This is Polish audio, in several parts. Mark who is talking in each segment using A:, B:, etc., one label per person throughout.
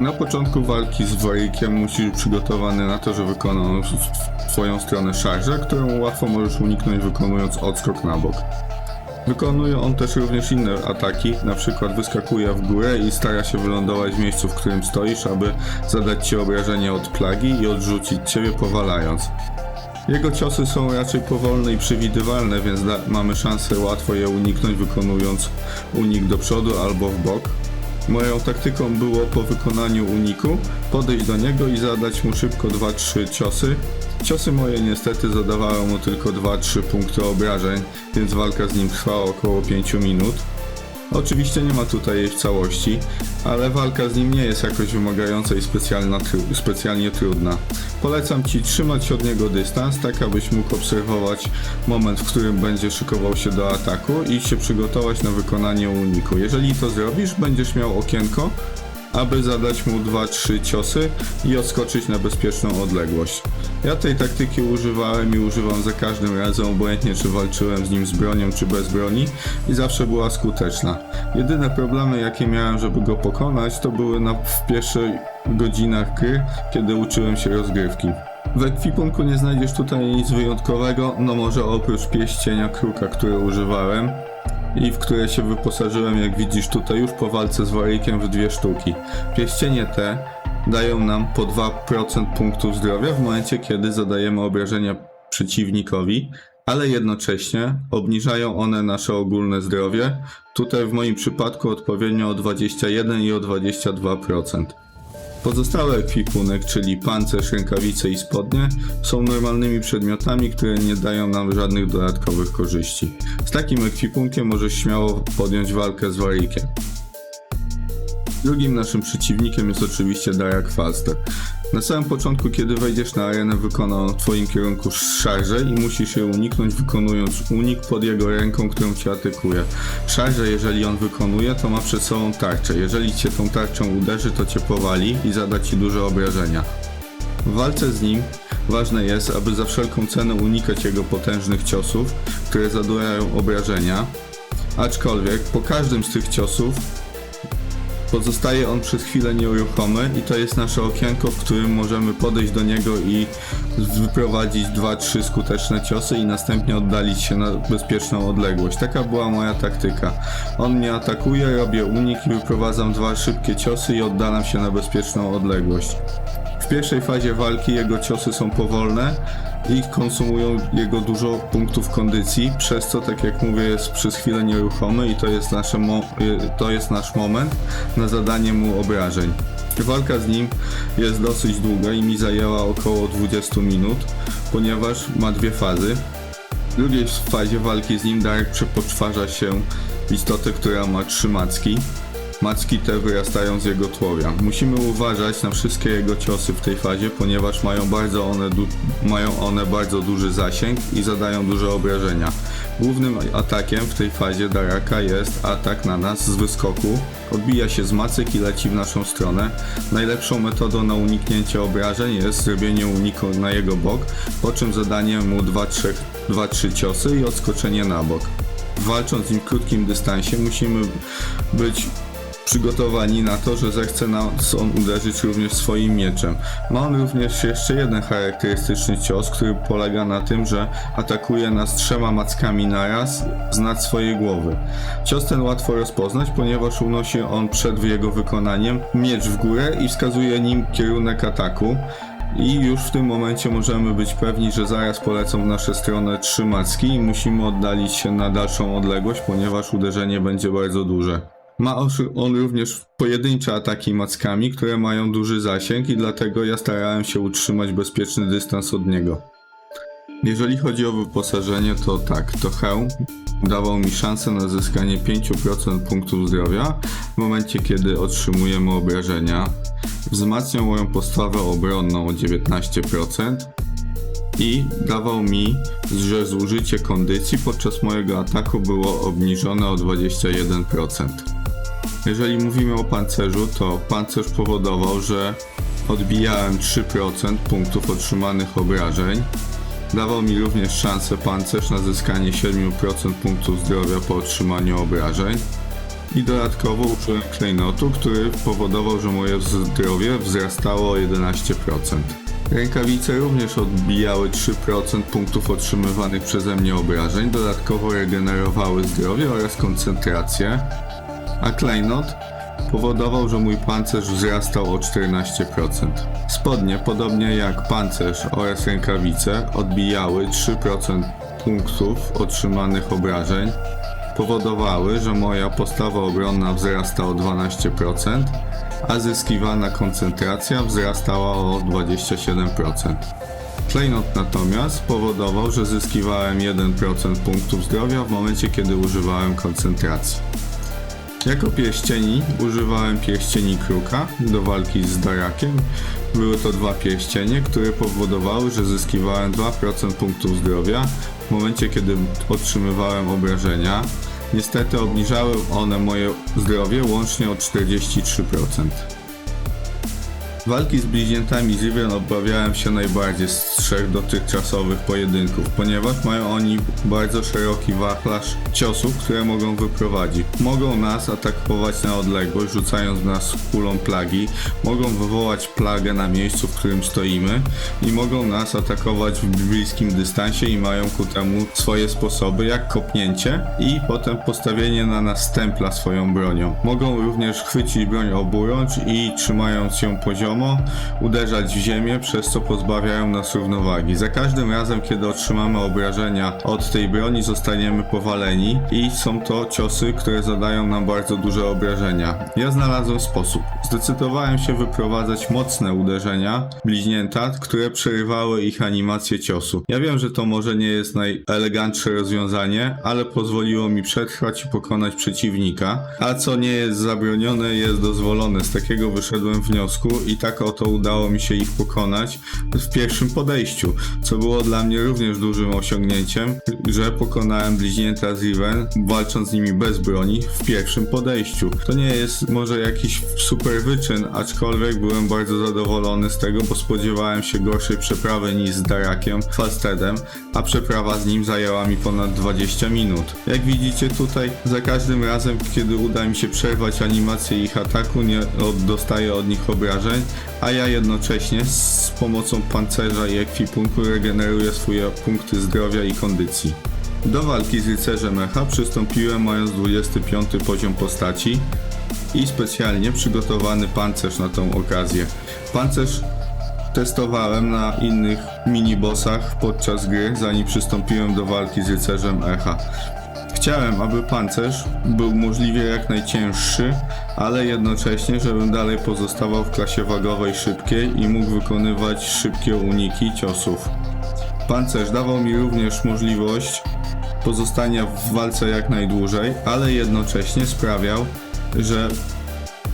A: Na początku walki z Warikiem musisz być przygotowany na to, że wykona on w w twoją stronę szarżę, którą łatwo możesz uniknąć wykonując odskok na bok. Wykonuje on też również inne ataki, na przykład wyskakuje w górę i stara się wylądować w miejscu, w którym stoisz, aby zadać ci obrażenie od plagi i odrzucić ciebie powalając. Jego ciosy są raczej powolne i przewidywalne, więc mamy szansę łatwo je uniknąć wykonując unik do przodu albo w bok. Moją taktyką było po wykonaniu uniku podejść do niego i zadać mu szybko 2-3 ciosy. Ciosy moje niestety zadawały mu tylko 2-3 punkty obrażeń, więc walka z nim trwała około 5 minut. Oczywiście nie ma tutaj jej w całości, ale walka z nim nie jest jakoś wymagająca i tru- specjalnie trudna. Polecam Ci trzymać od niego dystans, tak abyś mógł obserwować moment, w którym będzie szykował się do ataku i się przygotować na wykonanie uniku. Jeżeli to zrobisz, będziesz miał okienko, aby zadać mu 2-3 ciosy i odskoczyć na bezpieczną odległość. Ja tej taktyki używałem i używam za każdym razem, obojętnie czy walczyłem z nim z bronią czy bez broni i zawsze była skuteczna. Jedyne problemy jakie miałem, żeby go pokonać to były na, w pierwszych godzinach gry, kiedy uczyłem się rozgrywki. W ekwipunku nie znajdziesz tutaj nic wyjątkowego, no może oprócz pieścienia kruka, które używałem, i w które się wyposażyłem, jak widzisz tutaj już po walce z Warikiem w dwie sztuki. Pierścienie te dają nam po 2% punktów zdrowia w momencie, kiedy zadajemy obrażenia przeciwnikowi, ale jednocześnie obniżają one nasze ogólne zdrowie, tutaj w moim przypadku odpowiednio o 21 i o 22%. Pozostały ekwipunek, czyli pancerz, rękawice i spodnie, są normalnymi przedmiotami, które nie dają nam żadnych dodatkowych korzyści. Z takim ekwipunkiem możesz śmiało podjąć walkę z Warikiem. Drugim naszym przeciwnikiem jest oczywiście Darak Falster. Na samym początku, kiedy wejdziesz na arenę, wykona on w twoim kierunku szarżę i musisz je uniknąć, wykonując unik pod jego ręką, którą cię atakuje. Szarżę, jeżeli on wykonuje, to ma przed sobą tarczę. Jeżeli cię tą tarczą uderzy, to cię powali i zada ci duże obrażenia. W walce z nim ważne jest, aby za wszelką cenę unikać jego potężnych ciosów, które zadają obrażenia. Aczkolwiek po każdym z tych ciosów Pozostaje on przez chwilę nieruchomy i to jest nasze okienko, w którym możemy podejść do niego i wyprowadzić 2-3 skuteczne ciosy i następnie oddalić się na bezpieczną odległość. Taka była moja taktyka. On mnie atakuje, robię unik i wyprowadzam dwa szybkie ciosy i oddalam się na bezpieczną odległość. W pierwszej fazie walki jego ciosy są powolne i konsumują jego dużo punktów kondycji, przez co, tak jak mówię, jest przez chwilę nieruchomy i to jest, nasze y, to jest nasz moment na zadanie mu obrażeń. Walka z nim jest dosyć długa i mi zajęła około 20 minut, ponieważ ma dwie fazy. W drugiej fazie walki z nim Darek przepoczwarza się istotę, która ma trzy macki. Macki te wyrastają z jego tłowia. Musimy uważać na wszystkie jego ciosy w tej fazie, ponieważ mają, bardzo one, mają one bardzo duży zasięg i zadają duże obrażenia. Głównym atakiem w tej fazie Daraka jest atak na nas z wyskoku. Odbija się z macek i leci w naszą stronę. Najlepszą metodą na uniknięcie obrażeń jest zrobienie uniku na jego bok, po czym zadanie mu 2-3 ciosy i odskoczenie na bok. Walcząc z nim krótkim dystansie musimy być przygotowani na to, że zechce nas on uderzyć również swoim mieczem. Ma on również jeszcze jeden charakterystyczny cios, który polega na tym, że atakuje nas trzema mackami naraz z nad swojej głowy. Cios ten łatwo rozpoznać, ponieważ unosi on przed jego wykonaniem miecz w górę i wskazuje nim kierunek ataku. I już w tym momencie możemy być pewni, że zaraz polecą w naszą stronę trzy macki i musimy oddalić się na dalszą odległość, ponieważ uderzenie będzie bardzo duże. Ma on również pojedyncze ataki mackami, które mają duży zasięg i dlatego ja starałem się utrzymać bezpieczny dystans od niego. Jeżeli chodzi o wyposażenie, to tak, to hełm dawał mi szansę na zyskanie 5% punktów zdrowia w momencie, kiedy otrzymujemy obrażenia. Wzmacniał moją postawę obronną o 19% i dawał mi, że zużycie kondycji podczas mojego ataku było obniżone o 21%. Jeżeli mówimy o pancerzu, to pancerz powodował, że odbijałem 3% punktów otrzymanych obrażeń. Dawał mi również szansę pancerz na zyskanie 7% punktów zdrowia po otrzymaniu obrażeń. I dodatkowo użyłem klejnotu, który powodował, że moje zdrowie wzrastało o 11%. Rękawice również odbijały 3% punktów otrzymywanych przeze mnie obrażeń, dodatkowo regenerowały zdrowie oraz koncentrację, a klejnot powodował, że mój pancerz wzrastał o 14%. Spodnie, podobnie jak pancerz oraz rękawice, odbijały 3% punktów otrzymanych obrażeń, powodowały, że moja postawa obronna wzrasta o 12%, a zyskiwana koncentracja wzrastała o 27%. Klejnot natomiast powodował, że zyskiwałem 1% punktów zdrowia w momencie, kiedy używałem koncentracji. Jako pierścieni używałem pierścieni kruka do walki z Darakiem. Były to dwa pierścienie, które powodowały, że zyskiwałem 2% punktów zdrowia w momencie, kiedy otrzymywałem obrażenia. Niestety obniżały one moje zdrowie łącznie o 43%. Walki z bliźniętami Zivian obawiałem się najbardziej z trzech dotychczasowych pojedynków, ponieważ mają oni bardzo szeroki wachlarz ciosów, które mogą wyprowadzić. Mogą nas atakować na odległość, rzucając nas kulą plagi, mogą wywołać plagę na miejscu, w którym stoimy i mogą nas atakować w bliskim dystansie i mają ku temu swoje sposoby, jak kopnięcie i potem postawienie na nas stempla swoją bronią. Mogą również chwycić broń oburącz i trzymając ją uderzać w ziemię, przez co pozbawiają nas równowagi. Za każdym razem, kiedy otrzymamy obrażenia od tej broni, zostaniemy powaleni i są to ciosy, które zadają nam bardzo duże obrażenia. Ja znalazłem sposób. Zdecydowałem się wyprowadzać mocne uderzenia bliźnięta, które przerywały ich animację ciosu. Ja wiem, że to może nie jest najelegantsze rozwiązanie, ale pozwoliło mi przetrwać i pokonać przeciwnika, a co nie jest zabronione, jest dozwolone. Z takiego wyszedłem wniosku i tak oto udało mi się ich pokonać w pierwszym podejściu, co było dla mnie również dużym osiągnięciem, że pokonałem bliźnięta z Riven, walcząc z nimi bez broni w pierwszym podejściu. To nie jest może jakiś super wyczyn, aczkolwiek byłem bardzo zadowolony z tego, bo spodziewałem się gorszej przeprawy niż z Darakiem, Falstedem, a przeprawa z nim zajęła mi ponad 20 minut. Jak widzicie tutaj, za każdym razem, kiedy uda mi się przerwać animację ich ataku, nie dostaję od nich obrażeń, a ja jednocześnie z pomocą pancerza i ekwipunku regeneruję swoje punkty zdrowia i kondycji. Do walki z rycerzem Echa przystąpiłem mając 25 poziom postaci i specjalnie przygotowany pancerz na tą okazję. Pancerz testowałem na innych minibossach podczas gry, zanim przystąpiłem do walki z rycerzem Echa. Chciałem, aby pancerz był możliwie jak najcięższy, ale jednocześnie, żebym dalej pozostawał w klasie wagowej szybkiej i mógł wykonywać szybkie uniki ciosów. Pancerz dawał mi również możliwość pozostania w walce jak najdłużej, ale jednocześnie sprawiał, że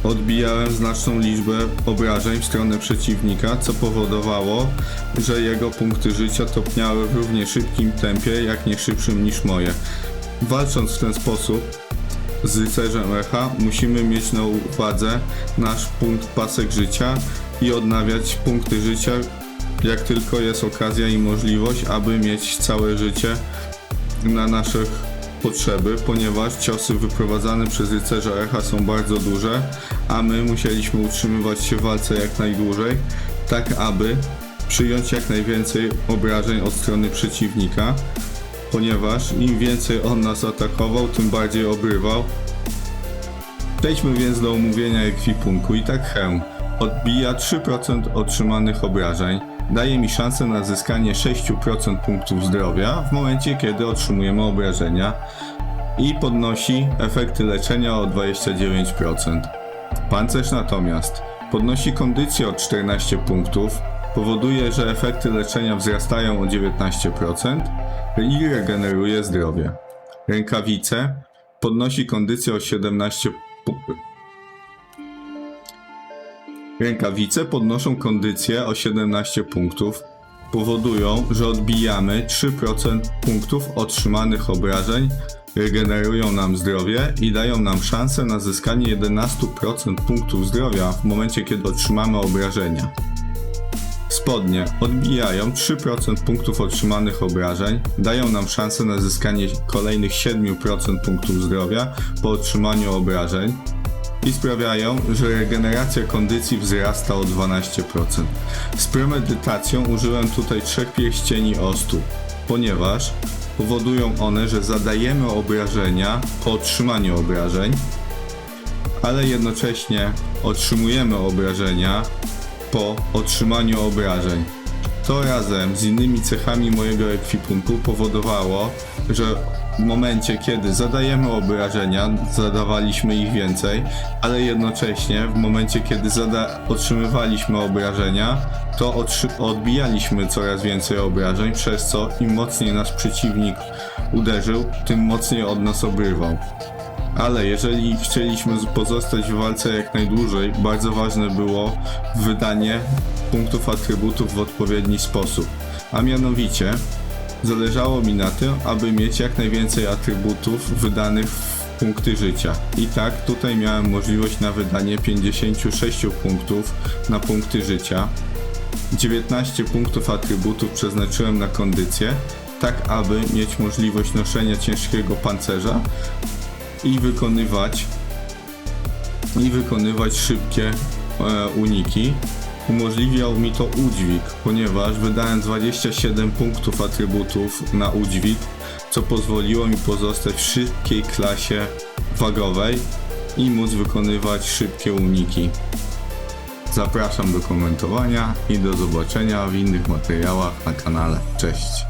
A: odbijałem znaczną liczbę obrażeń w stronę przeciwnika, co powodowało, że jego punkty życia topniały w równie szybkim tempie, jak nie szybszym niż moje. Walcząc w ten sposób z rycerzem echa, musimy mieć na uwadze nasz punkt pasek życia i odnawiać punkty życia, jak tylko jest okazja i możliwość, aby mieć całe życie na naszych potrzeby, ponieważ ciosy wyprowadzane przez rycerza echa są bardzo duże, a my musieliśmy utrzymywać się w walce jak najdłużej, tak aby przyjąć jak najwięcej obrażeń od strony przeciwnika, ponieważ im więcej on nas atakował, tym bardziej obrywał. Przejdźmy więc do omówienia ekwipunku. I tak hełm odbija 3% otrzymanych obrażeń, daje mi szansę na zyskanie 6% punktów zdrowia w momencie, kiedy otrzymujemy obrażenia i podnosi efekty leczenia o 29%. Pancerz natomiast podnosi kondycję o 14 punktów, powoduje, że efekty leczenia wzrastają o 19% i regeneruje zdrowie. Rękawice podnosi kondycję o 17 punktów. Rękawice podnoszą kondycję o 17 punktów, powodują, że odbijamy 3% punktów otrzymanych obrażeń, regenerują nam zdrowie i dają nam szansę na zyskanie 11% punktów zdrowia w momencie, kiedy otrzymamy obrażenia. Spodnie odbijają 3% punktów otrzymanych obrażeń, dają nam szansę na zyskanie kolejnych 7% punktów zdrowia po otrzymaniu obrażeń i sprawiają, że regeneracja kondycji wzrasta o 12%. Z premedytacją użyłem tutaj trzech pierścieni ostu, ponieważ powodują one, że zadajemy obrażenia po otrzymaniu obrażeń, ale jednocześnie otrzymujemy obrażenia po otrzymaniu obrażeń. To razem z innymi cechami mojego ekwipunku powodowało, że w momencie, kiedy zadajemy obrażenia, zadawaliśmy ich więcej, ale jednocześnie w momencie, kiedy zada- otrzymywaliśmy obrażenia, to otrzy- odbijaliśmy coraz więcej obrażeń, przez co im mocniej nasz przeciwnik uderzył, tym mocniej od nas obrywał. Ale jeżeli chcieliśmy pozostać w walce jak najdłużej, bardzo ważne było wydanie punktów atrybutów w odpowiedni sposób. A mianowicie zależało mi na tym, aby mieć jak najwięcej atrybutów wydanych w punkty życia. I tak tutaj miałem możliwość na wydanie 56 punktów na punkty życia. 19 punktów atrybutów przeznaczyłem na kondycję, tak aby mieć możliwość noszenia ciężkiego pancerza i wykonywać i wykonywać szybkie e, uniki. Umożliwiał mi to udźwig, ponieważ wydałem 27 punktów atrybutów na udźwig, co pozwoliło mi pozostać w szybkiej klasie wagowej i móc wykonywać szybkie uniki. Zapraszam do komentowania i do zobaczenia w innych materiałach na kanale. Cześć!